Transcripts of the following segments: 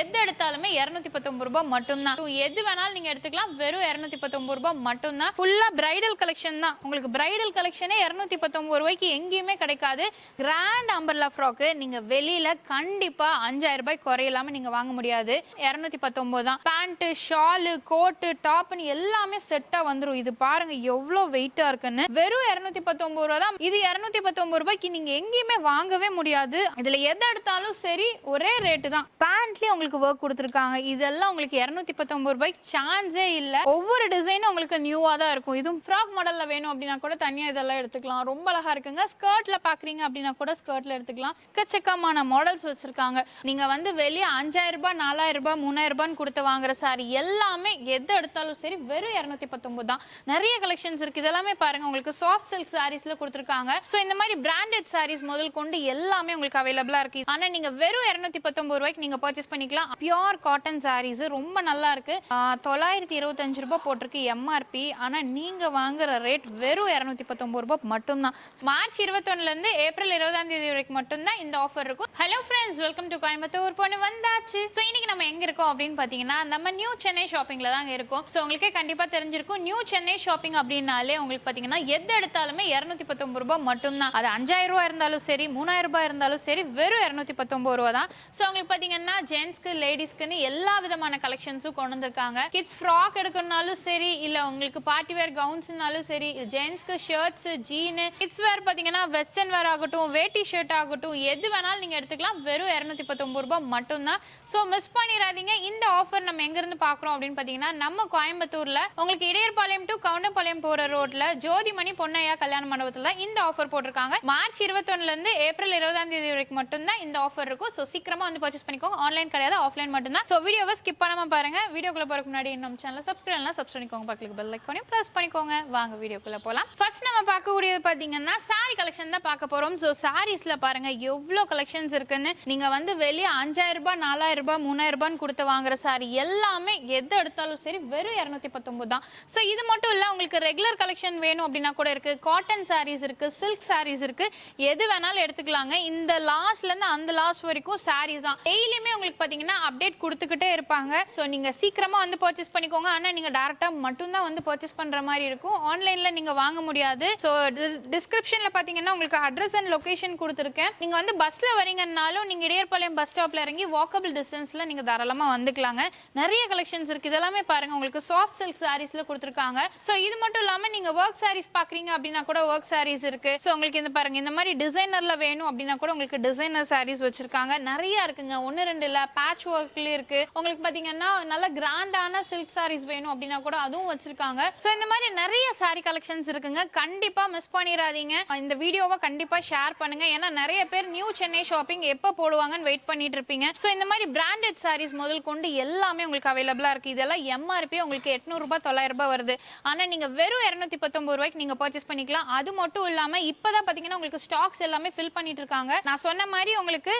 எது எடுத்தாலுமே இருநூத்தி பத்தொன்பது ரூபாய் மட்டும்தான். எது வேணாலும் நீங்க எடுத்துக்கலாம். வெறும் இருநூத்தி பத்தொன்பது ரூபாய் மட்டும்தான். ஃபுல்லா பிரைடல் கலெக்ஷன் தான். உங்களுக்கு பிரைடல் கலெக்ஷனே இருநூத்தி பத்தொன்பது ரூபாய்க்கு எங்கேயுமே கிடைக்காது. கிராண்ட் அம்பர்லா ஃப்ராக்கு நீங்க வெளியில கண்டிப்பா அஞ்சாயிரம் ரூபாய் குறையில்லாம நீங்க வாங்க முடியாது. இருநூத்தி பத்தொன்பது தான் பேண்ட் ஷாலு கோட்டு டாப்னு எல்லாமே செட்டா வந்துடும் இது பாருங்க எவ்வளவு வெயிட்டா இருக்குன்னு. வெறும் இருநூத்தி பத்தொன்பது ரூபா தான். இது இருநூத்தி பத்தொன்பது ரூபாய்க்கு நீங்க எங்கேயுமே வாங்கவே முடியாது. இதுல எது எடுத்தாலும் சரி ஒரே ரேட்டு தான். பேண்ட்லயும் உங்களுக்கு ஒர்க் கொடுத்துருக்காங்க. இதெல்லாம் உங்களுக்கு இரநூத்தி பத்தொன்பது ரூபாய்க்கு சான்ஸே இல்ல. ஒவ்வொரு டிசைனும் உங்களுக்கு நியூவா தான் இருக்கும். இதுவும் ஃப்ராக் மாடலில் வேணும் அப்படின்னா கூட தனியா இதெல்லாம் எடுத்துக்கலாம். ரொம்ப அழகா இருக்குங்க. ஸ்கர்ட்ல பாக்குறீங்க அப்படின்னா கூட ஸ்கர்ட்ல எடுத்துக்கலாம். எக்கச்சக்கமான மாடல்ஸ் வச்சுருக்காங்க. நீங்க வந்து வெளியே அஞ்சாயிரம் ரூபாய் நாலாயிரம் ரூபாய் மூணாயிரம் ரூபான்னு கொடுத்து வாங்குற சாரி எல்லாமே எது எடுத்தாலும் சரி வெறும் இரநூத்தி பத்தொன்பது தான். நிறைய கலெக்ஷன்ஸ் இருக்கு. இதெல்லாமே பாருங்க. உங்களுக்கு சாஃப்ட் சில்க் சாரீஸ்ல கொடுத்துருக்காங்க. ஸோ இந்த மாதிரி பிராண்டட் சாரீஸ் முதல் கொண்டு எல்லாமே உங்களுக்கு அவைலபிளா இருக்கு. ஆனா நீங்க வெறும் இரநூத்தி பத்தொன்பது ரூபாய்க்கு நீங்க பர்ச்சேஸ் பண்ணி பண்ணிக்கலாம் பியோர் காட்டன் சாரீஸ் ரொம்ப நல்லா இருக்கு. தொள்ளாயிரத்தி இருபத்தஞ்சு ரூபாய் போட்டிருக்கு எம்ஆர்பி ஆனா நீங்க வாங்குற ரேட் வெறும் இருநூத்தி பத்தொன்பது ரூபாய் மட்டும்தான். மார்ச் இருபத்தொன்னுலேருந்து ஏப்ரல் இருபதாம் தேதி வரைக்கும் மட்டும்தான் இந்த ஆஃபர் இருக்கும். Hello friends welcome to Coimbatore. பொண்ணு வந்தாச்சு. ஸோ இன்னைக்கு நம்ம எங்க இருக்கோம் அப்படின்னு பாத்தீங்கன்னா நம்ம நியூ சென்னை ஷாப்பிங்ல தாங்க இருக்கும். ஸோ உங்களுக்கே கண்டிப்பா தெரிஞ்சிருக்கும். நியூ சென்னை ஷாப்பிங் அப்படின்னாலே உங்களுக்கு பாத்தீங்கன்னா எது எடுத்தாலுமே இருநூத்தி பத்தொன்பது ரூபாய் மட்டும்தான். அது அஞ்சாயிரம் ரூபாய் இருந்தாலும் சரி மூணாயிரம் ரூபாய் இருந்தாலும் சரி வெறும் இரநூத்தி பத்தொன்பது ரூபா தான். ஸோ உங்களுக்கு பாத்தீங்கன்னா ஜென்ஸ்க்கு லேடிஸ்க்குன்னு எல்லா விதமான கலெக்ஷன்ஸும் கொண்டு வந்திருக்காங்க கிட்ஸ் ஃப்ராக் எடுக்கணும்னாலும் சரி இல்ல உங்களுக்கு பார்ட்டி வேர் கவுன்ஸ்னாலும் சரி ஜென்ஸ்க்கு ஷர்ட்ஸ் ஜீனு கிட்ஸ் வேர் பாத்தீங்கன்னா வெஸ்டர்ன் வேர் ஆகட்டும் வேட்டி ஷர்ட் ஆகட்டும் எது வேணாலும் நீங்க எடுத்துக்கலாம். வெறும் இரநூத்தி பத்தொன்பது ரூபாய் மட்டும்தான். ஸோ மிஸ் பண்ணிடாதீங்க. இந்த ஆஃபர் நம்ம எங்க இருந்து பாக்குறோம் அப்படின்னு பாத்தீங்கன்னா நம்ம கோயம்புத்தூர்ல உங்களுக்கு இடையர்பாளையம் டு கவுண்டபாளையம் போற ரோட்ல ஜோதிமணி பொன்னையா கல்யாண மண்டபத்துல இந்த ஆஃபர் போட்டிருக்காங்க. மார்ச் இருபத்தொன்னுல இருந்து ஏப்ரல் இருபதாம் தேதி வரைக்கும் மட்டும்தான் இந்த ஆஃபர் இருக்கும். ஸோ சீக்கிரமா வந்து பர்ச்சேஸ் பண்ணிக்கோங்க. ஆன்லைன் கிடையாது. ஆஃப்லைன் மட்டும்தான். ஸோ வீடியோவை ஸ்கிப் பண்ணாமல் பாருங்க. வீடியோக்குள்ள போறதுக்கு முன்னாடி நம்ம சேனல் சப்ஸ்கிரைப் எல்லாம் சப்ஸ்கிரைப் பண்ணிக்கோங்க. பக்கத்துக்கு பெல் ஐக்கானையும் ப்ரெஸ் பண்ணிக்கோங்க. வாங்க வீடியோக்குள்ள போகலாம் ஃபர்ஸ்ட் நம்ம பார்க்கக்கூடியது பாத்தீங்கன்னா சாரி கலெக்ஷன் தான் பார்க்க போறோம். ஸோ சாரீஸ்ல பாருங்க எவ்வளோ கலெக்ஷன்ஸ் இருக்குன்னு. நீங்க வந்து வெளியே அஞ்சாயிரம் ரூபாய் நாலாயிரம் ரூபாய் மூணாயிரம் ரூபான்னு கொடுத்து வாங்குற சாரி எல்லாமே எது எடுத்தாலும் சரி வெறும் இரநூத்தி பத்தொன்பது தான். ஸோ இது மட்டும் இல்லை உங்களுக்கு ரெகுலர் கலெக்ஷன் வேணும் அப்படின்னா கூட இருக்கு. காட்டன் சாரீஸ் இருக்கு சில்க் சாரீஸ் இருக்கு. எது வேணாலும் எடுத்துக்கலாங்க. இந்த லாஸ்ட்ல இருந்து அந்த லாஸ்ட் வரைக்கும் சாரீஸ் தான். டெய்லியுமே உங்களுக்கு பார்த்தீங்கன்னா அப்டேட் கொடுத்துக்கிட்டே இருப்பாங்க. ஸோ நீங்கள் சீக்கிரமாக வந்து பர்ச்சேஸ் பண்ணிக்கோங்க. ஆனால் நீங்கள் டேரெக்டாக மட்டும்தான் வந்து பர்ச்சேஸ் பண்ணுற மாதிரி இருக்கும். ஆன்லைனில் நீங்கள் வாங்க முடியாது. ஸோ டிஸ்கிரிப்ஷனில் பார்த்தீங்கன்னா உங்களுக்கு அட்ரஸ் அண்ட் லொக்கேஷன் கொடுத்துருக்கேன். நீங்கள் வந்து பஸ்ஸில் வரீங்கன்னாலும் நீங்கள் இடையர்பாளையம் பஸ் ஸ்டாப்பில் இறங்கி வாக்கபிள் டிஸ்டன்ஸில் நீங்கள் தாராளமாக வந்துக்கலாங்க. நிறைய கலெக்ஷன்ஸ் இருக்குது இதெல்லாமே பாருங்கள் உங்களுக்கு சாஃப்ட் சில்க் சாரீஸில் கொடுத்துருக்காங்க. ஸோ இது மட்டும் இல்லாமல் நீங்கள் ஒர்க் சாரீஸ் பார்க்குறீங்க அப்படின்னா கூட ஒர்க் சாரீஸ் இருக்குது ஸோ உங்களுக்கு இந்த பாருங்கள் இந்த மாதிரி டிசைனரில் வேணும் அப்படின்னா கூட உங்களுக்கு டிசைனர் சாரீஸ் வச்சுருக்காங்க. நிறையா இருக்குங்க. ஒன்று ரெண்டு இல்லை பேட்ச் ஒர்க்ல இருக்கு. உங்களுக்கு பாத்தீங்கன்னா நல்ல கிராண்டான சில்க் சாரீஸ் வேணும் அப்படின்னா கூட அதுவும் வச்சிருக்காங்க. ஸோ இந்த மாதிரி நிறைய சாரி கலெக்ஷன்ஸ் இருக்குங்க. கண்டிப்பா மிஸ் பண்ணிடாதீங்க இந்த வீடியோவை கண்டிப்பா ஷேர் பண்ணுங்க. ஏன்னா நிறைய பேர் நியூ சென்னை ஷாப்பிங் எப்போ போடுவாங்கன்னு வெயிட் பண்ணிட்டு இருப்பீங்க. ஸோ இந்த மாதிரி பிராண்டட் சாரீஸ் முதல் கொண்டு எல்லாமே உங்களுக்கு அவைலபிளா இருக்கு. இதெல்லாம் எம்ஆர்பி உங்களுக்கு எட்நூறு ரூபாய் தொள்ளாயிரம் ரூபாய் வருது. ஆனா நீங்க வெறும் இருநூத்தி பத்தொன்பது ரூபாய்க்கு நீங்க பர்ச்சேஸ் பண்ணிக்கலாம். அது மட்டும் இல்லாம இப்பதான் பாத்தீங்கன்னா உங்களுக்கு ஸ்டாக்ஸ் எல்லாமே ஃபில் பண்ணிட்டு இருக்காங்க. நான் சொன்ன மாதிரி உங்களுக்கு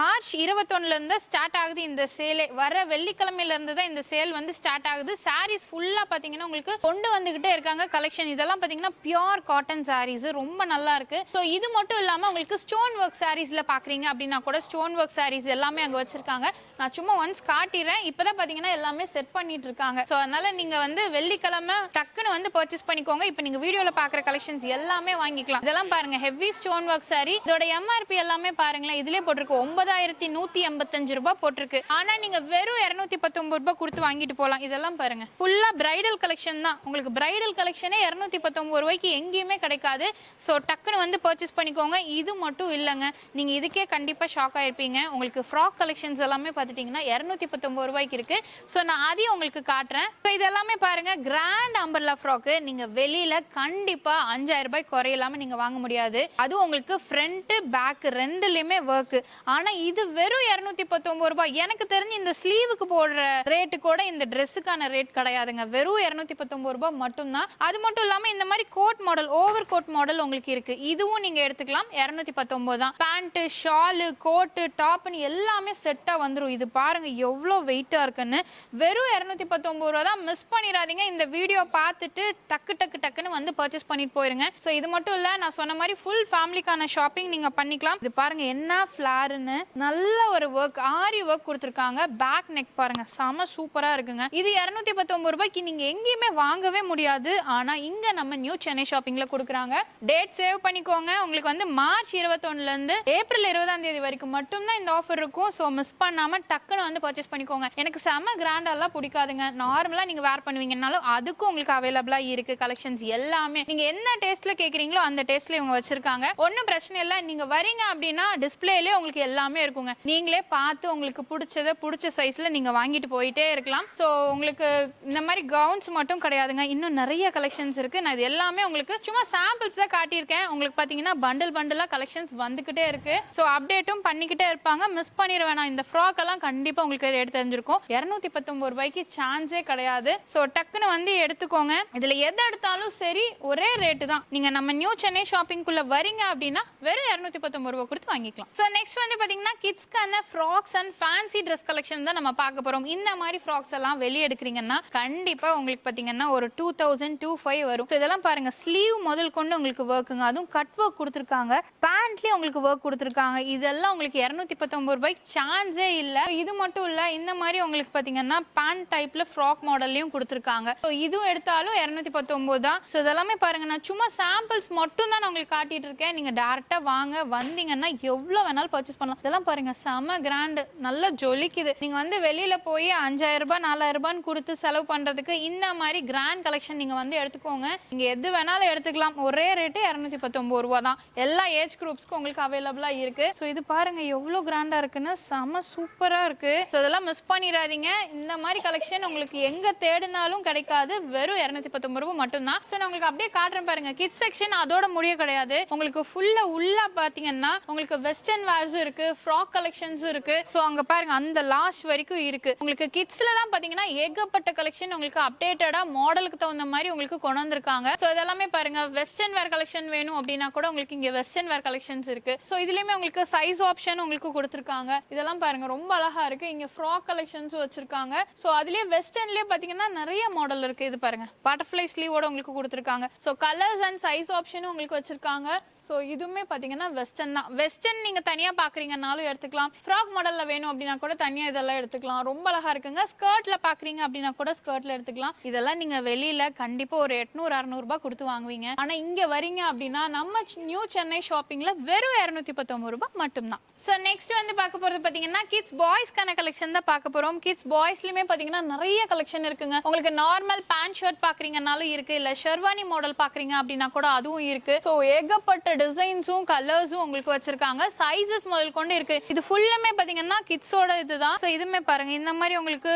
மார்ச் இருபத்தொன்னுல இருந்து ஸ்டார்ட் ஆகுது இந்த சேலே. வர வெள்ளிக்கிழமையில இருந்து தான் இந்த சேல் வந்து ஸ்டார்ட் ஆகுது. சாரீஸ் ஃபுல்லா பாத்தீங்கன்னா உங்களுக்கு கொண்டு வந்துகிட்டே இருக்காங்க. கலெக்ஷன் இதெல்லாம் பாத்தீங்கன்னா பியோர் காட்டன் சாரீஸ் ரொம்ப நல்லா இருக்கு. ஸோ இது மட்டும் இல்லாம உங்களுக்கு ஸ்டோன் ஒர்க் சாரீஸ்ல பாக்குறீங்க அப்படின்னா கூட ஸ்டோன் ஒர்க் சாரீஸ் எல்லாமே அங்க வச்சிருக்காங்க. நான் சும்மா ஒன்ஸ் காட்டிடுறேன் இப்பதான் பாத்தீங்கன்னா எல்லாமே செட் பண்ணிட்டு இருக்காங்க. ஸோ அதனால நீங்க வந்து வெள்ளிக்கிழமை டக்குன்னு வந்து பர்ச்சேஸ் பண்ணிக்கோங்க. இப்போ நீங்க வீடியோல பாக்குற கலெக்ஷன்ஸ் எல்லாமே வாங்கிக்கலாம். இதெல்லாம் பாருங்க. ஹெவி ஸ்டோன் ஒர்க் சாரி இதோட எம்ஆர்பி எல்லாமே பாருங்களேன். இதுலயே போட்டிருக்கு. ஒன்பதாயிரத்தி நூத்தி எண்பத்தஞ்சு ரூபாய் போட்டிருக்கு. ஆனா நீங்க வெறும் இருநூத்தி பத்தொன்பது ரூபாய் கொடுத்து வாங்கிட்டு போகலாம் இதெல்லாம் பாருங்க. ஃபுல்லா பிரைடல் கலெக்ஷன் தான். உங்களுக்கு பிரைடல் கலெக்ஷனே இருநூத்தி பத்தொன்பது ரூபாய்க்கு எங்கேயுமே கிடைக்காது. ஸோ டக்குன்னு வந்து பர்ச்சேஸ் பண்ணிக்கோங்க. இது மட்டும் இல்லைங்க. நீங்க இதுக்கே கண்டிப்பா ஷாக் ஆயிருப்பீங்க. உங்களுக்கு ஃப்ராக் கலெக்ஷன்ஸ் எல்லாமே பார்த்துட்டீங்கன்னா இரநூத்தி பத்தொன்பது ரூபாய்க்கு இருக்கு. ஸோ நான் அதையும் உங்களுக்கு காட்டுறேன். ஸோ இது எல்லாமே பாருங்க. கிராண்ட் அம்பர்லா ஃப்ராக்கு நீங்க வெளியில கண்டிப்பா அஞ்சாயிரம் ரூபாய் குறையில்லாம நீங்க வாங்க முடியாது. அதுவும் உங்களுக்கு ஃப்ரண்ட் பேக் ரெண்டுலயுமே ஒர்க் ஆனா இது வெறும் இரநூத்தி பத்தொன்பது ரூபாய். எனக்கு தெரிஞ்சு இந்த ஸ்லீவுக்கு போடுற ரேட்டு கூட இந்த ட்ரெஸ்ஸுக்கான ரேட் கிடையாதுங்க. வெறும் இரநூத்தி பத்தொன்பது ரூபாய் மட்டும்தான். அது மட்டும் இல்லாம இந்த மாதிரி coat model over coat model உங்களுக்கு இருக்கு. இதுவும் நீங்க எடுத்துக்கலாம். இரநூத்தி பத்தொன்பது தான் பேண்ட்டு ஷாலு கோட்டு டாப்னு எல்லாமே செட்டா வந்துடும் இது பாருங்க எவ்வளோ வெயிட்டா இருக்குன்னு. வெறும் இரநூத்தி பத்தொன்பது ரூபா தான். மிஸ் பண்ணிடாதீங்க. இந்த வீடியோ பார்த்துட்டு டக்கு டக்கு டக்குன்னு வந்து பர்ச்சேஸ் பண்ணிட்டு போயிருங்க. ஸோ இது மட்டும் இல்லை நான் சொன்ன மாதிரி ஃபுல் ஃபேமிலிக்கான ஷாப்பிங் நீங்க பண்ணிக்கலாம். இது பாருங்க என்ன ஃப்ளாருன்னு நல்ல ஒரு ஒர்க் மாதிரி ஒர்க் கொடுத்துருக்காங்க. பேக் நெக் பாருங்க செம சூப்பரா இருக்குங்க. இது இரநூத்தி பத்தொன்பது ரூபாய்க்கு நீங்க எங்கேயுமே வாங்கவே முடியாது. ஆனா இங்க நம்ம நியூ சென்னை ஷாப்பிங்ல கொடுக்குறாங்க. டேட் சேவ் பண்ணிக்கோங்க. உங்களுக்கு வந்து மார்ச் இருபத்தொன்னுல இருந்து ஏப்ரல் இருபதாம் தேதி வரைக்கும் மட்டும்தான் இந்த ஆஃபர் இருக்கும். ஸோ மிஸ் பண்ணாம டக்குன்னு வந்து பர்ச்சேஸ் பண்ணிக்கோங்க. எனக்கு செம கிராண்டாலாம் பிடிக்காதுங்க. நார்மலா நீங்க வேர் பண்ணுவீங்கனாலும் அதுக்கும் உங்களுக்கு அவைலபிளா இருக்கு. கலெக்ஷன்ஸ் எல்லாமே. நீங்க என்ன டேஸ்ட்ல கேக்குறீங்களோ அந்த டேஸ்ட்ல இவங்க வச்சிருக்காங்க. ஒன்றும் பிரச்சனை இல்லை. நீங்க வரீங்க அப்படின்னா டிஸ்பிளேலே உங்களுக்கு எல்லாமே இருக்குங்க. நீங்களே பார்த்து உங்களுக்கு பிடிச்சத பிடிச்ச சைஸில் நீங்கள் வாங்கிட்டு போயிட்டே இருக்கலாம். ஸோ உங்களுக்கு இந்த மாதிரி கவுன்ஸ் மட்டும் கிடையாதுங்க. இன்னும் நிறைய கலெக்ஷன்ஸ் இருக்குது நான் இது எல்லாமே உங்களுக்கு சும்மா சாம்பிள்ஸ் தான் காட்டியிருக்கேன். உங்களுக்கு பார்த்தீங்கன்னா பண்டில் பண்டிலாக கலெக்ஷன்ஸ் வந்துக்கிட்டே இருக்குது ஸோ அப்டேட்டும் பண்ணிக்கிட்டே இருப்பாங்க. மிஸ் பண்ணிட வேணாம் இந்த ஃப்ராக் எல்லாம் கண்டிப்பாக உங்களுக்கு ரேட் தெரிஞ்சிருக்கும் இரநூத்தி பத்தொம்பது ரூபாய்க்கு சான்ஸே கிடையாது. ஸோ டக்குன்னு வந்து எடுத்துக்கோங்க. இதில் எது எடுத்தாலும் சரி ஒரே ரேட்டு தான். நீங்கள் நம்ம நியூ சென்னை ஷாப்பிங்குள்ளே வரீங்க அப்படின்னா வெறும் இரநூத்தி பத்தொம்பது ரூபா கொடுத்து வாங்கிக்கலாம். ஸோ நெக்ஸ்ட் வந்து பார்த்தீங்கன்னா கிட்ஸ்க்கான frocks and fancy dress collection தான் நம்ம பார்க்க போறோம். இந்த மாதிரி ஃப்ராக்ஸ் எல்லாம் வெளியே எடுக்கிறீங்கன்னா கண்டிப்பா உங்களுக்கு பாத்தீங்கன்னா ஒரு டூ தௌசண்ட் டூ ஃபைவ் வரும். இதெல்லாம் பாருங்க ஸ்லீவ் முதல் கொண்டு உங்களுக்கு ஒர்க்குங்க அதுவும் கட் ஒர்க் கொடுத்துருக்காங்க. பேண்ட்லயும் உங்களுக்கு ஒர்க் கொடுத்துருக்காங்க. இதெல்லாம் உங்களுக்கு இரநூத்தி பத்தொன்பது ரூபாய்க்கு சான்ஸே இல்லை. இது மட்டும் இல்ல இந்த மாதிரி உங்களுக்கு பாத்தீங்கன்னா பேண்ட் டைப்ல ஃப்ராக் மாடல்லையும் கொடுத்துருக்காங்க. ஸோ இதுவும் எடுத்தாலும் இரநூத்தி பத்தொன்பது தான். ஸோ இதெல்லாமே பாருங்க நான் சும்மா சாம்பிள்ஸ் மட்டும் தான் நான் உங்களுக்கு காட்டிட்டு இருக்கேன். நீங்க டேரக்டா வாங்க வந்தீங்கன்னா எவ்வளவு வேணாலும் பர்ச்சேஸ் பண்ணலாம். இதெல்லாம் பாருங்க செம கிராண்டு நல்லா ஜொலிக்குது. நீங்க வந்து வெளியில போய் அஞ்சாயிரம் ரூபாய் நாலாயிரம் ரூபான்னு கொடுத்து செலவு பண்றதுக்கு இந்த மாதிரி கிராண்ட் கலெக்ஷன் நீங்க வந்து எடுத்துக்கோங்க. நீங்க எது வேணாலும் எடுத்துக்கலாம். ஒரே ரேட்டு இரநூத்தி பத்தொன்பது ரூபா தான். எல்லா ஏஜ் குரூப்ஸ்க்கும் உங்களுக்கு அவைலபிளா இருக்கு. ஸோ இது பாருங்க எவ்வளவு கிராண்டா இருக்குன்னு. செம சூப்பரா இருக்கு. So இதெல்லாம் மிஸ் பண்ணிடாதீங்க. இந்த மாதிரி கலெக்ஷன் உங்களுக்கு எங்க தேடினாலும் கிடைக்காது. வெறும் இரநூத்தி பத்தொன்பது ரூபாய் மட்டும்தான். ஸோ நான் உங்களுக்கு அப்படியே காட்டுறேன் பாருங்க. கிட்ஸ் செக்ஷன் அதோட முடிய கிடையாது. உங்களுக்கு ஃபுல்லா உள்ள பாத்தீங்கன்னா உங்களுக்கு வெஸ்டர்ன் வேர்ஸும் இருக்கு ஃப்ராக் கலெக்ஷன்ஸும் இருக்கு. ஸோ ஸோ அங்கே பாருங்க அந்த லாஸ்ட் வரைக்கும் இருக்கு. உங்களுக்கு கிட்ஸ்ல தான் பாத்தீங்கன்னா ஏகப்பட்ட கலெக்ஷன் உங்களுக்கு அப்டேட்டடா மாடலுக்கு தகுந்த மாதிரி உங்களுக்கு கொண்டு வந்திருக்காங்க. ஸோ இதெல்லாமே பாருங்க வெஸ்டர்ன் வேர் கலெக்ஷன் வேணும் அப்படின்னா கூட உங்களுக்கு இங்க வெஸ்டர்ன் வேர் கலெக்ஷன்ஸ் இருக்கு. ஸோ இதுலயுமே உங்களுக்கு சைஸ் ஆப்ஷன் உங்களுக்கு கொடுத்துருக்காங்க. இதெல்லாம் பாருங்க ரொம்ப அழகா இருக்கு. இங்க ஃப்ராக் கலெக்ஷன்ஸ் வச்சிருக்காங்க. ஸோ அதுலயே வெஸ்டர்ன்லயே பாத்தீங்கன்னா நிறைய மாடல் இருக்கு. இது பாருங்க பட்டர்ஃப்ளை ஸ்லீவோட உங்களுக்கு கொடுத்துருக்காங்க. ஸோ கலர்ஸ் அண்ட் சைஸ் ஆப்ஷனும் உங்களுக்கு வச்சிருக்காங்க. ஸோ இதுவுமே பார்த்தீங்கன்னா வெஸ்டர்ன் தான். வெஸ்டர்ன் நீங்கள் தனியாக பார்க்குறீங்கனாலும் எடுத்துக்கலாம். ஃப்ராக் மாடலில் வேணும் அப்படின்னா கூட தனியாக இதெல்லாம் எடுத்துக்கலாம். ரொம்ப அழகாக இருக்குங்க. ஸ்கர்ட்டில் பார்க்குறீங்க அப்படின்னா கூட ஸ்கர்ட்டில் எடுத்துக்கலாம். இதெல்லாம் நீங்கள் வெளியில் கண்டிப்பாக ஒரு எட்நூறு அறநூறுபா கொடுத்து வாங்குவீங்க. ஆனால் இங்கே வரீங்க அப்படின்னா நம்ம நியூ சென்னை ஷாப்பிங்கில் வெறும் இரநூத்தி பத்தொம்பது ரூபாய் மட்டும்தான். ஸோ நெக்ஸ்ட் வந்து பார்க்க போகிறது பார்த்தீங்கன்னா கிட்ஸ் பாய்ஸ்க்கான கலெக்ஷன் தான் பார்க்க போகிறோம் கிட்ஸ் பாய்ஸ்லையுமே பார்த்தீங்கன்னா நிறைய கலெக்ஷன் இருக்குங்க. உங்களுக்கு நார்மல் பேண்ட் ஷர்ட் பார்க்குறீங்கனாலும் இருக்கு இல்லை ஷெர்வானி மாடல் பார்க்குறீங்க அப்படின்னா கூட அதுவும் இருக்கு. ஸோ ஏகப்பட்ட டிசைன்ஸும் கலர்ஸும் உங்களுக்கு வச்சிருக்காங்க. சைஸஸ் முதல் கொண்டு இருக்கு. இது ஃபுல்லுமே பார்த்தீங்கன்னா கிட்ஸோட இதுதான். ஸோ இதுமே பாருங்க. இந்த மாதிரி உங்களுக்கு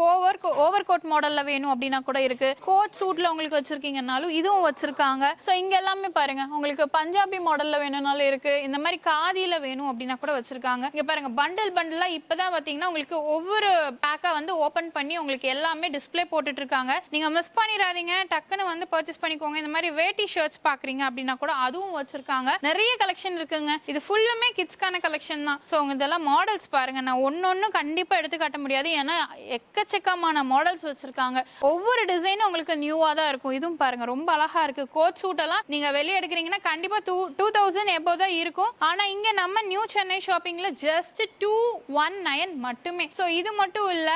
கோவர் ஓவர் கோட் மாடலில் வேணும் அப்படின்னா கூட இருக்கு. கோட் சூட்ல உங்களுக்கு வச்சிருக்கீங்கனாலும் இதுவும் வச்சிருக்காங்க. ஸோ இங்க எல்லாமே பாருங்க. உங்களுக்கு பஞ்சாபி மாடலில் வேணும்னாலும் இருக்கு. இந்த மாதிரி காதியில் வேணும் அப்படின்னு கூட வச்சிருக்காங்க. இங்க பாருங்க பண்டல் பண்டலா இப்பதான் பாத்தீங்கன்னா உங்களுக்கு ஒவ்வொரு பேக்கா வந்து ஓபன் பண்ணி உங்களுக்கு எல்லாமே டிஸ்பிளே போட்டுட்டு இருக்காங்க நீங்க மிஸ் பண்ணிடாதீங்க. டக்குன்னு வந்து பர்ச்சேஸ் பண்ணிக்கோங்க. இந்த மாதிரி வேட்டி ஷர்ட்ஸ் பாக்குறீங்க அப்படின்னா கூட அதுவும் வச்சிருக்காங்க. நிறைய கலெக்ஷன் இருக்குங்க. இது ஃபுல்லுமே கிட்ஸ்க்கான கலெக்ஷன் தான். ஸோ இதெல்லாம் மாடல்ஸ் பாருங்க. நான் ஒன்னொன்னு கண்டிப்பா எடுத்து காட்ட முடியாது. ஏன்னா எக்கச்சக்கமான மாடல்ஸ் வச்சிருக்காங்க. ஒவ்வொரு டிசைனும் உங்களுக்கு நியூவா தான் இருக்கும். இதுவும் பாருங்க ரொம்ப அழகா இருக்கு. கோட் சூட் எல்லாம் நீங்க வெளியே எடுக்கிறீங்கன்னா கண்டிப்பா டூ டூ தௌசண்ட் எபோ தான் இருக்கும். ஆனா இங்க நம்ம நியூ சென்னை ஷாப்பிங்ல ஜஸ்ட் டூ ஒன் நைன் மட்டுமே. ஸோ இது மட்டும் இல்ல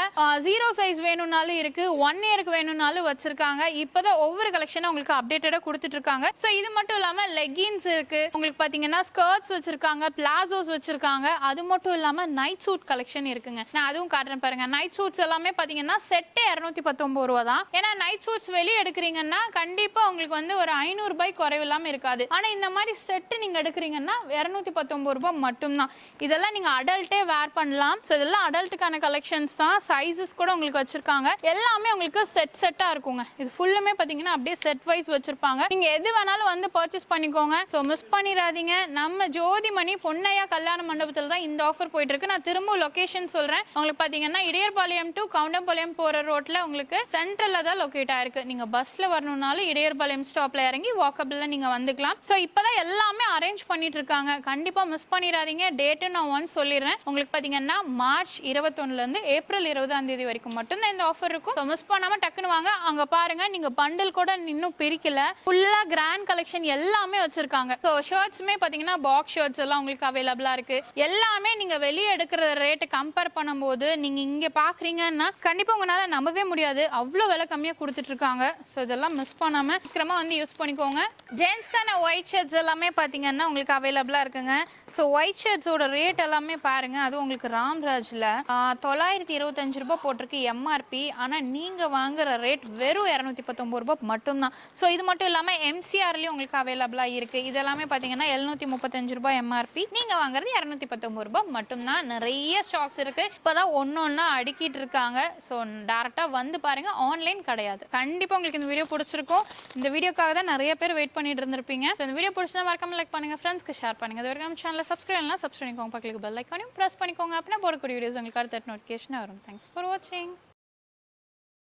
ஜீரோ சைஸ் வேணும்னாலும் இருக்கு ஒன் இயருக்கு வேணும்னாலும் வச்சிருக்காங்க. இப்பதான் ஒவ்வொரு கலெக்ஷனும் உங்களுக்கு அப்டேட்டடா கொடுத்துட்டு இருக்காங்க ஸோ இது மட்டும் இல்லாம லெகின்ஸ் இருக்கு. உங்களுக்கு பாத்தீங்கன்னா ஸ்கர்ட்ஸ் வச்சிருக்காங்க பிளாசோஸ் வச்சிருக்காங்க. அது மட்டும் இல்லாம நைட் சூட் கலெக்ஷன் இருக்குங்க. நான் அதுவும் காட்டுறேன் பாருங்க. நைட் சூட்ஸ் எல்லாமே பாத்தீங்கன்னா செட்டே இரநூத்தி பத்தொன்பது ரூபா தான். ஏன்னா நைட் சூட்ஸ் வெளியே எடுக்கிறீங்கன்னா கண்டிப்பா உங்களுக்கு வந்து ஒரு ஐநூறு ரூபாய் குறைவு இல்லாம இருக்காது. ஆனா இந்த மாதிரி செட்டு நீங்க எடுக்கிறீங்கன்னா இரநூத்தி பத்தொன்பது ரூபாய் மட்டும். மட்டும்தான். இதெல்லாம் நீங்க அடல்ட்டே வேர் பண்ணலாம். ஸோ இதெல்லாம் அடல்ட்டுக்கான கலெக்ஷன்ஸ் தான். சைஸஸ் கூட உங்களுக்கு வச்சிருக்காங்க. எல்லாமே உங்களுக்கு செட் செட்டா இருக்குங்க. இது ஃபுல்லுமே பாத்தீங்கன்னா அப்படியே செட் வைஸ் வச்சிருப்பாங்க. நீங்க எது வேணாலும் வந்து பர்ச்சேஸ் பண்ணிக்கோங்க. ஸோ மிஸ் பண்ணிடாதீங்க. நம்ம ஜோதிமணி பொன்னையா கல்யாண மண்டபத்தில் தான் இந்த ஆஃபர் போயிட்டு இருக்கு நான் திரும்ப லொகேஷன் சொல்றேன். உங்களுக்கு பாத்தீங்கன்னா இடையர்பாளையம் டு கவுண்டம்பாளையம் போற ரோட்ல உங்களுக்கு சென்ட்ரல்ல தான் லொகேட் ஆயிருக்கு. நீங்க பஸ்ல வரணும்னாலும் இடையர்பாளையம் ஸ்டாப்ல இறங்கி வாக்கபிள்ல நீங்க வந்துக்கலாம். ஸோ இப்பதான் எல்லாமே அரேஞ்ச் பண்ணிட்டு இருக்காங்க கண்டிப்பா மிஸ் பண்ணிடாதீங்க. போறீங்க டேட்டும் நான் ஒன்ஸ் சொல்லிடுறேன். உங்களுக்கு பாத்தீங்கன்னா மார்ச் இருபத்தொன்னுல இருந்து ஏப்ரல் இருபதாம் தேதி வரைக்கும் மட்டும்தான் இந்த ஆஃபர் இருக்கும். மிஸ் பண்ணாம டக்குன்னு வாங்க. அங்க பாருங்க நீங்க பண்டில் கூட இன்னும் பிரிக்கல. ஃபுல்லா கிராண்ட் கலெக்ஷன் எல்லாமே வச்சிருக்காங்க. ஸோ ஷர்ட்ஸுமே பாத்தீங்கன்னா பாக்ஸ் ஷர்ட்ஸ் எல்லாம் உங்களுக்கு அவைலபிளா இருக்கு. எல்லாமே நீங்க வெளியே எடுக்கிற ரேட்டு கம்பேர் பண்ணும்போது நீங்க இங்க பாக்குறீங்கன்னா கண்டிப்பா உங்களால நம்பவே முடியாது. அவ்வளவு விலை கம்மியா கொடுத்துட்டு இருக்காங்க. ஸோ இதெல்லாம் மிஸ் பண்ணாம சீக்கிரமா வந்து யூஸ் பண்ணிக்கோங்க. ஜென்ஸ்க்கான ஒயிட் ஷர்ட்ஸ் எல்லாமே பாத்தீங்கன்னா உங்களுக்கு அவைலபிளா இருக்குங்க. ஸோ ஒயிட் ஷர்ட் ஷர்ட்ஸோட ரேட் எல்லாமே பாருங்க. அது உங்களுக்கு ராம்ராஜ்ல தொள்ளாயிரத்தி இருபத்தஞ்சு ரூபாய் போட்டிருக்கு எம்ஆர்பி ஆனால் நீங்க வாங்குற ரேட் வெறும் இரநூத்தி பத்தொன்பது ரூபாய் மட்டும்தான். ஸோ இது மட்டும் இல்லாமல் எம்சிஆர்லயும் உங்களுக்கு அவைலபிளாக இருக்கு. இது எல்லாமே எழுநூத்தி முப்பத்தஞ்சு ரூபாய் எம்ஆர்பி நீங்க வாங்குறது இரநூத்தி பத்தொன்பது ரூபாய் மட்டும்தான். நிறைய ஸ்டாக்ஸ் இருக்கு. இப்போதான் ஒன்னு ஒன்னா அடுக்கிட்டு இருக்காங்க. ஸோ டேரக்டா வந்து பாருங்க ஆன்லைன் கிடையாது. கண்டிப்பா உங்களுக்கு இந்த வீடியோ பிடிச்சிருக்கும். இந்த வீடியோக்காக தான் நிறைய பேர் வெயிட் பண்ணிட்டு இருந்திருப்பீங்க. இந்த வீடியோ பிடிச்சா மறக்காம லைக் பண்ணுங்க ஃப்ரெண்ட்ஸ்க்கு ஷேர் பண்ணுங்க. இது வரைக்கும் நம்ம சேனலை சப்ஸ்கிரைப் பண்ணலாம் சப்ஸ்கிரைப் பண்ணிக்கோங்க பக்கத்துக்கு பெல் ஐக்கானையும் ப்ரெஸ் பண்ணிக்கோங்க. அப்படின்னா போடக்கூடிய வீடியோஸ் உங்களுக்கு அடுத்த நோட்டிஃபிகேஷன் வரும். தேங்க்ஸ் ஃபார் வாட்சிங்